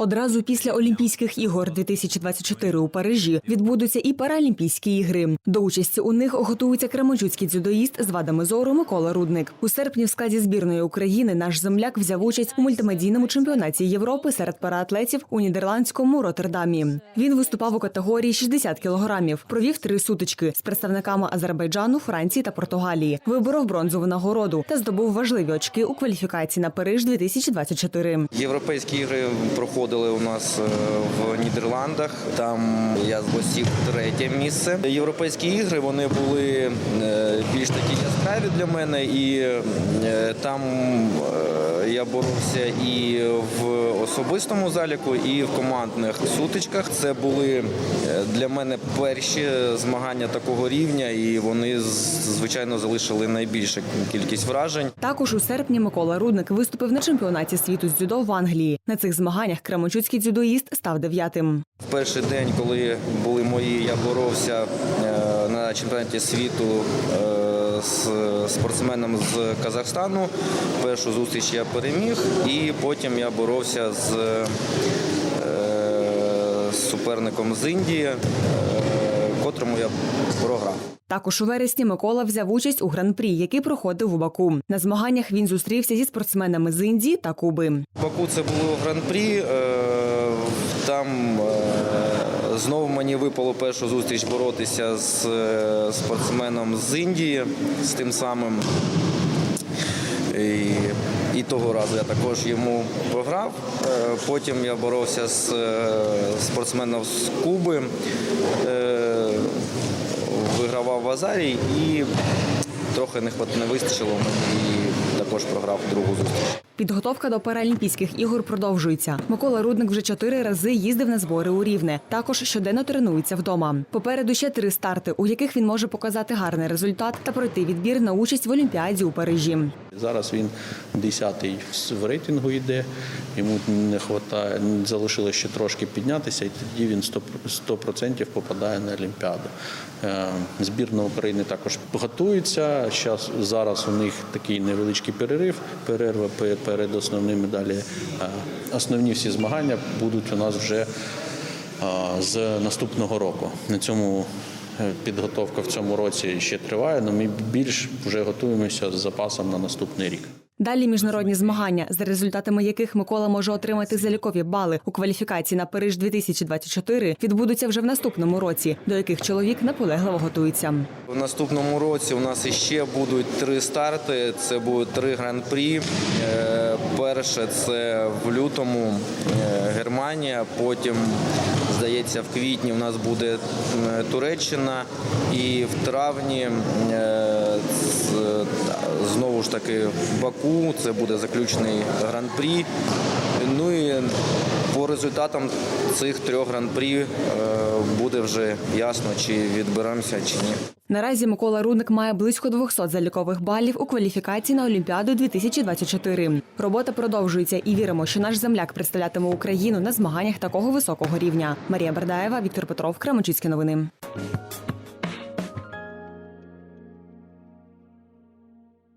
Одразу після Олімпійських ігор 2024 у Парижі відбудуться і Паралімпійські ігри. До участі у них готується кременчуцький дзюдоїст з вадами зору Микола Рудник. У серпні в складі збірної України наш земляк взяв участь у мультимедійному чемпіонаті Європи серед параатлетів у нідерландському Роттердамі. Він виступав у категорії 60 кілограмів. Провів три сутички з представниками Азербайджану, Франції та Португалії. Виборов бронзову нагороду та здобув важливі очки у кваліфікації на Париж 2024. Європейські ігри проходили у нас е, в Нідерландах. Там я посів третє місце. Європейські ігри вони були е, більш такі яскраві для мене, і е, там я боровся і в особистому заліку, і в командних сутичках. Це були для мене перші змагання такого рівня, і вони звичайно залишили найбільшу кількість вражень. Також у серпні Микола Рудник виступив на чемпіонаті світу з дзюдо в Англії. На цих змаганнях кременчуцький дзюдоїст став дев'ятим. В перший день, коли були мої, я боровся е, на чемпіонаті світу е, з спортсменом з Казахстану. Першу зустріч я переміг, і потім я боровся з е, суперником з Індії, котрому я програв. Також у вересні Микола взяв участь у гран-прі, який проходив у Баку. На змаганнях він зустрівся зі спортсменами з Індії та Куби. Баку це було гран-прі. е, Там е, знову мені випало першу зустріч боротися з е, спортсменом з Індії, з тим самим. І, і того разу я також йому програв. Потім я боровся з спортсменом з Куби, в і трохи не вистачило і також програв другу зустріч. Підготовка до Паралімпійських ігор продовжується. Микола Рудник вже чотири рази їздив на збори у Рівне. Також щоденно тренується вдома. Попереду ще три старти, у яких він може показати гарний результат та пройти відбір на участь в Олімпіаді у Парижі. Зараз він 10-й в рейтингу йде, йому не хватає, залишилося ще трошки піднятися, і тоді він 100%, 100% попадає на Олімпіаду. Е, Збірна України також готується. Зараз у них такий невеличкий перерив, перерва пе- перед основними далі. е, Основні всі змагання будуть у нас вже е, з наступного року. На цьому е, підготовка в цьому році ще триває, але ми більш вже готуємося з запасом на наступний рік. Далі міжнародні змагання, за результатами яких Микола може отримати залікові бали у кваліфікації на Париж 2024 відбудуться вже в наступному році, до яких чоловік наполегливо готується. В наступному році у нас іще будуть три старти. Це будуть три гран-прі. Е, Перше це в лютому е, Германія. Потім, здається, в квітні у нас буде Туреччина. І в травні е, знову ж таки в Баку. Це буде заключний гран-прі. Ну і по результатам цих трьох гран-прі е, буде вже ясно, чи відберемося, чи ні. Наразі Микола Рудник має близько 200 залікових балів у кваліфікації на Олімпіаду 2024. Робота продовжується і віримо, що наш земляк представлятиме Україну на змаганнях такого високого рівня. Марія Бердаєва, Віктор Петров, Кременчуцькі новини.